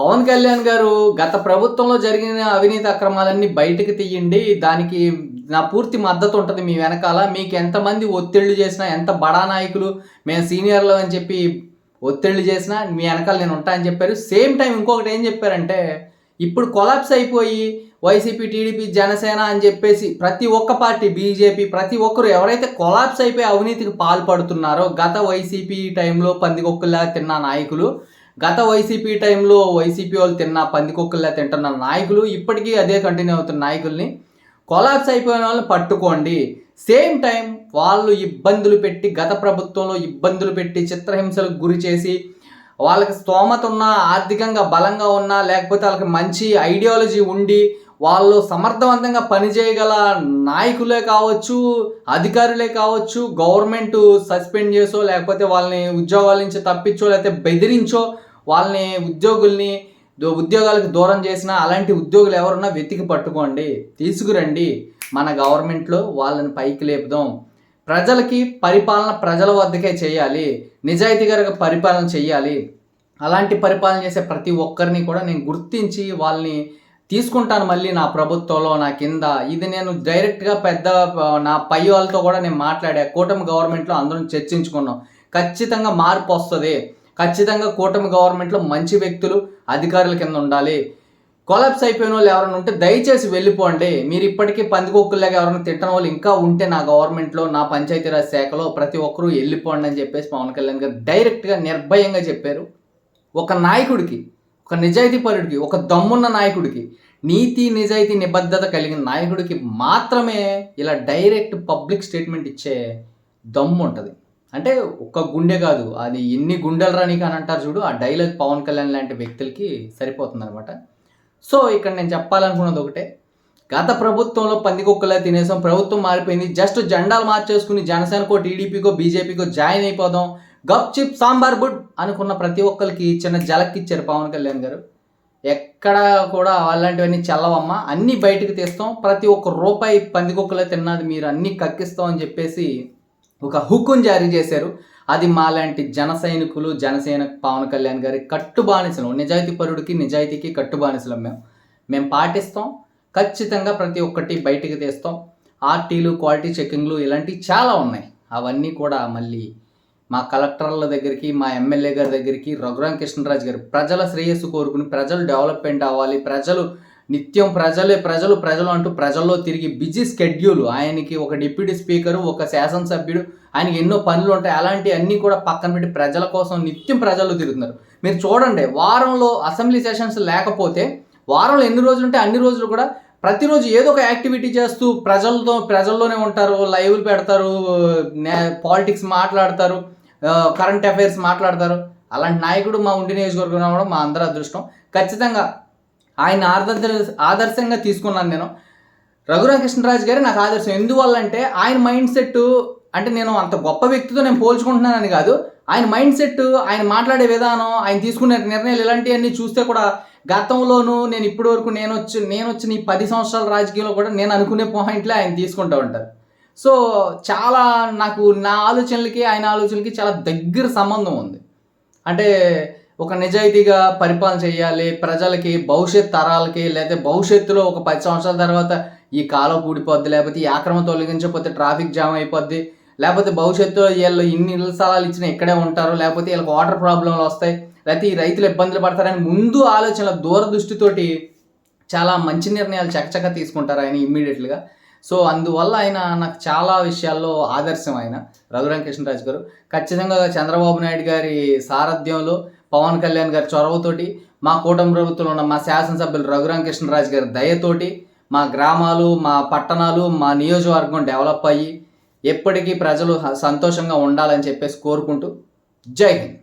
పవన్ కళ్యాణ్ గారు గత ప్రభుత్వంలో జరిగిన అవినీతి అక్రమాలన్నీ బయటకు తీయండి దానికి నా పూర్తి మద్దతు ఉంటుంది మీ వెనకాల. మీకు ఎంతమంది ఒత్తిళ్ళు చేసినా ఎంత బడా నాయకులు మేము సీనియర్లు అని చెప్పి ఒత్తిళ్ళు చేసినా మీ వెనకాల నేను ఉంటా అని చెప్పారు. సేమ్ టైం ఇంకొకటి ఏం చెప్పారంటే ఇప్పుడు కొలాప్స్ అయిపోయి వైసీపీ టీడీపీ జనసేన అని చెప్పేసి ప్రతి ఒక్క పార్టీ బీజేపీ ప్రతి ఒక్కరు ఎవరైతే కొలాప్స్ అయిపోయి అవినీతికి పాల్పడుతున్నారో గత వైసీపీ టైంలో పందికొక్కులా తిన్న నాయకులు గత వైసీపీ టైంలో వైసీపీ వాళ్ళు తిన్న పందికొక్కుల్లా తింటున్న నాయకులు ఇప్పటికీ అదే కంటిన్యూ అవుతున్న నాయకుల్ని కొలాప్స్ అయిపోయిన వాళ్ళని పట్టుకోండి. సేమ్ టైం వాళ్ళు ఇబ్బందులు పెట్టి గత ప్రభుత్వంలో ఇబ్బందులు పెట్టి చిత్రహింసలకు గురి చేసి వాళ్ళకి స్తోమత ఉన్నా ఆర్థికంగా బలంగా ఉన్నా లేకపోతే వాళ్ళకి మంచి ఐడియాలజీ ఉండి వాళ్ళు సమర్థవంతంగా పనిచేయగల నాయకులే కావచ్చు అధికారులే కావచ్చు గవర్నమెంట్ సస్పెండ్ చేసో లేకపోతే వాళ్ళని ఉద్యోగాల నుంచి తప్పించో లేకపోతే బెదిరించో వాళ్ళని ఉద్యోగుల్ని ఉద్యోగాలకు దూరం చేసిన అలాంటి ఉద్యోగులు ఎవరున్నా వెతికి పట్టుకోండి. తీసుకురండి. మన గవర్నమెంట్లో వాళ్ళని పైకి లేపుదాం. ప్రజలకి పరిపాలన ప్రజల వద్దకే చేయాలి. నిజాయితీగా పరిపాలన చేయాలి అలాంటి పరిపాలన చేసే ప్రతి ఒక్కరిని కూడా నేను గుర్తించి వాళ్ళని తీసుకుంటాను మళ్ళీ నా ప్రభుత్వంలో నా కింద. ఇది నేను డైరెక్ట్గా పెద్ద నా పై వాళ్ళతో కూడా నేను మాట్లాడా కూటమి గవర్నమెంట్లో అందరం చర్చించుకున్నాం. ఖచ్చితంగా మార్పు వస్తుంది. ఖచ్చితంగా కూటమి గవర్నమెంట్లో మంచి వ్యక్తులు అధికారుల కింద ఉండాలి. కొలాప్స్ అయిపోయిన వాళ్ళు ఎవరైనా ఉంటే దయచేసి వెళ్ళిపోండి. మీరు ఇప్పటికీ పందికొక్కుల్లాగా ఎవరైనా తిట్టని వాళ్ళు ఇంకా ఉంటే నా గవర్నమెంట్లో నా పంచాయతీరాజ్ శాఖలో ప్రతి ఒక్కరూ వెళ్ళిపోండి అని చెప్పేసి పవన్ కళ్యాణ్ గారు డైరెక్ట్గా నిర్భయంగా చెప్పారు. ఒక నాయకుడికి ఒక నిజాయితీపరుడికి ఒక దమ్మున్న నాయకుడికి నీతి నిజాయితీ నిబద్ధత కలిగిన నాయకుడికి మాత్రమే ఇలా డైరెక్ట్ పబ్లిక్ స్టేట్మెంట్ ఇచ్చే దమ్ము ఉంటుంది. అంటే ఒక్క గుండె కాదు అది ఎన్ని గుండెలు రానికి అని అంటారు చూడు ఆ డైలాగ్ పవన్ కళ్యాణ్ లాంటి వ్యక్తులకి సరిపోతుంది అనమాట సో ఇక్కడ నేను చెప్పాలనుకున్నది ఒకటే. గత ప్రభుత్వంలో పందికొక్కలా తినేసాం ప్రభుత్వం మారిపోయింది జస్ట్ జెండాలు మార్చేసుకుని జనసేనకో టీడీపీకో బీజేపీకో జాయిన్ అయిపోదాం గప్ చిప్ సాంబార్ బుడ్ అనుకున్న ప్రతి ఒక్కరికి చిన్న జలక్ ఇచ్చారు పవన్ కళ్యాణ్ గారు. ఎక్కడ కూడా అలాంటివన్నీ చల్లవమ్మ అన్నీ బయటకు తీస్తాం ప్రతి ఒక్క రూపాయి పందికొక్కలే తిన్నది మీరు అన్నీ కక్కిస్తాం అని చెప్పేసి ఒక హుక్కుని జారీ చేశారు. అది మాలాంటి జన సైనికులు జనసేన పవన్ కళ్యాణ్ గారి కట్టుబానిసలు. నిజాయితీ పరుడికి నిజాయితీకి కట్టుబానిసలం మేము. మేము పాటిస్తాం. ఖచ్చితంగా ప్రతి ఒక్కటి బయటికి తీస్తాం. ఆర్టీలు క్వాలిటీ చెకింగ్లు ఇలాంటివి చాలా ఉన్నాయి. అవన్నీ కూడా మళ్ళీ మా కలెక్టర్ల దగ్గరికి మా ఎమ్మెల్యే గారి దగ్గరికి రఘురాం కృష్ణరాజు గారు ప్రజల శ్రేయస్సు కోరుకుని ప్రజలు డెవలప్మెంట్ అవ్వాలి. ప్రజలు నిత్యం ప్రజలే ప్రజలు ప్రజలు అంటూ ప్రజల్లో తిరిగి బిజీ స్కెడ్యూల్. ఆయనకి ఒక డిప్యూటీ స్పీకరు ఒక శాసనసభ్యుడు ఆయనకి ఎన్నో పనులు ఉంటాయి. అలాంటి అన్నీ కూడా పక్కన పెట్టి ప్రజల కోసం నిత్యం ప్రజలు తిరుగుతున్నారు. మీరు చూడండి వారంలో అసెంబ్లీ సెషన్స్ లేకపోతే వారంలో ఎన్ని రోజులు ఉంటే అన్ని రోజులు కూడా ప్రతిరోజు ఏదో ఒక యాక్టివిటీ చేస్తూ ప్రజలతో ప్రజల్లోనే ఉంటారు. లైవ్లు పెడతారు పాలిటిక్స్ మాట్లాడతారు కరెంట్ అఫైర్స్ మాట్లాడతారు. అలాంటి నాయకుడు మా ఉండి నియోజకవర్గంలో కూడా మా అందరి అదృష్టం. ఖచ్చితంగా ఆయన ఆదర్శ ఆదర్శంగా తీసుకున్నాను నేను. రఘురామకృష్ణరాజు గారే నాకు ఆదర్శం. ఎందువల్ల అంటే ఆయన మైండ్ సెట్ అంటే నేను అంత గొప్ప వ్యక్తితో నేను పోల్చుకుంటున్నానని కాదు. ఆయన మైండ్ సెట్ ఆయన మాట్లాడే విధానం ఆయన తీసుకునే నిర్ణయాలు ఇలాంటివన్నీ చూస్తే కూడా గతంలోనూ నేను ఇప్పటి వరకు నేను వచ్చి నేను వచ్చిన ఈ పది సంవత్సరాల రాజకీయంలో కూడా నేను అనుకునే పాయింట్లే ఆయన తీసుకుంటూ ఉంటారు. సో చాలా నాకు నా ఆలోచనలకి ఆయన ఆలోచనలకి చాలా దగ్గర సంబంధం ఉంది. అంటే ఒక నిజాయితీగా పరిపాలన చేయాలి ప్రజలకి భవిష్యత్ తరాలకి లేకపోతే భవిష్యత్తులో ఒక పది సంవత్సరాల తర్వాత ఈ కాలం కూడిపోద్ది లేకపోతే ఈ ఆక్రమణ తొలగించకపోతే ట్రాఫిక్ జామ్ అయిపోద్ది లేకపోతే భవిష్యత్తులో వీళ్ళు ఇన్ని ఇళ్ళ స్థలాలు ఇచ్చినా ఇక్కడే ఉంటారు లేకపోతే వీళ్ళకి వాటర్ ప్రాబ్లంలు వస్తాయి లేకపోతే ఈ రైతులు ఇబ్బందులు పడతారని ముందు ఆలోచన దూరదృష్టితోటి చాలా మంచి నిర్ణయాలు చకచక తీసుకుంటారు ఆయన ఇమ్మీడియట్గా. సో అందువల్ల ఆయన నాకు చాలా విషయాల్లో ఆదర్శం ఆయన. రఘురామ కృష్ణరాజు గారు. ఖచ్చితంగా చంద్రబాబు నాయుడు గారి సారథ్యంలో పవన్ కళ్యాణ్ గారి చొరవతోటి మా కూటమి ప్రభుత్వంలో ఉన్న మా శాసనసభ్యులు రఘురామ కృష్ణరాజు గారి దయతోటి మా గ్రామాలు మా పట్టణాలు మా నియోజకవర్గం డెవలప్ అయ్యి ఎప్పటికీ ప్రజలు సంతోషంగా ఉండాలని చెప్పేసి కోరుకుంటూ జై హింద్.